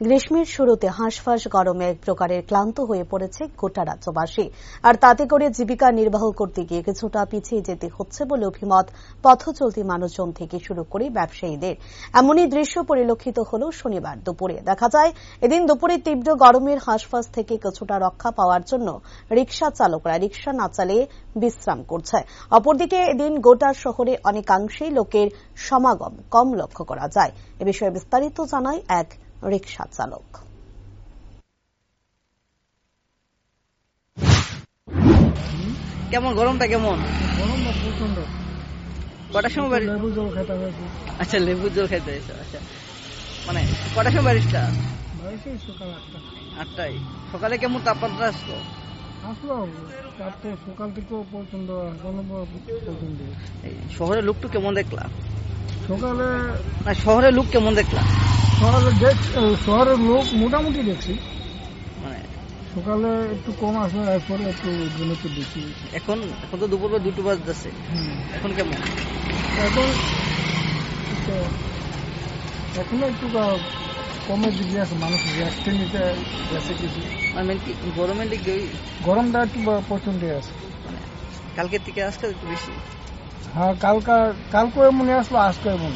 গ্রীষ্মের শুরুতে হাঁসফাঁস গরমে এক প্রকারের ক্লান্ত হয়ে পড়েছে গোটা রাজ্যবাসী। আর তাতে করে জীবিকা নির্বাহ করতে গিয়ে কিছুটা পিছিয়ে যেতে হচ্ছে বলে অভিমত পথ চলতি মানুষজন থেকে শুরু করে ব্যবসায়ীদের। এমনই দৃশ্য পরিলক্ষিত হল শনিবার দুপুরে। দেখা যায়, এদিন দুপুরে তীব্র গরমের হাঁসফাঁস থেকে কিছুটা রক্ষা পাওয়ার জন্য রিক্সা চালকরা রিক্সা না চালিয়ে বিশ্রাম করছে। অপরদিকে এদিন গোটা শহরে অনেকাংশেই লোকের সমাগম কম লক্ষ্য করা যায়। এ বিষয়ে বিস্তারিত জানায় এক রিক্সা চালক। কেমন গরমটা কেমন? প্রচণ্ড কটার সময় বাড়ি লেবু জল খেতে হয়েছে। আচ্ছা লেবুর জল খাইতে এসো আচ্ছা। মানে কটার সময় বাড়িটা? সকাল আটটা। আটটায়। সকালে কেমন তাপমাত্রা আসলো? আসলো চারটে সকাল প্রচণ্ড শহরের লুকটু কেমন দেখলাম সকালে না শহরের লুক কেমন দেখলাম শহরে দেখ শহরের লোক মোটামুটি দেখছি। মানে সকালে একটু কম আসে এরপরে একটু একটু বেশি। এখন এখন তো দুপুর দুটো বাজতেছে। হুম। এখন কেমন? এখন এখনও একটু কা- কমের দিকে আছে মানুষ রেস্টে নিতে গেছে কিছু। মানে কি গরমের দিকে গরমটা একটু প্রচণ্ড আছে। মানে কালকের থেকে আজকে একটু বেশি? হ্যাঁ কালকা কালকে এমনি আসলো আজকে এমন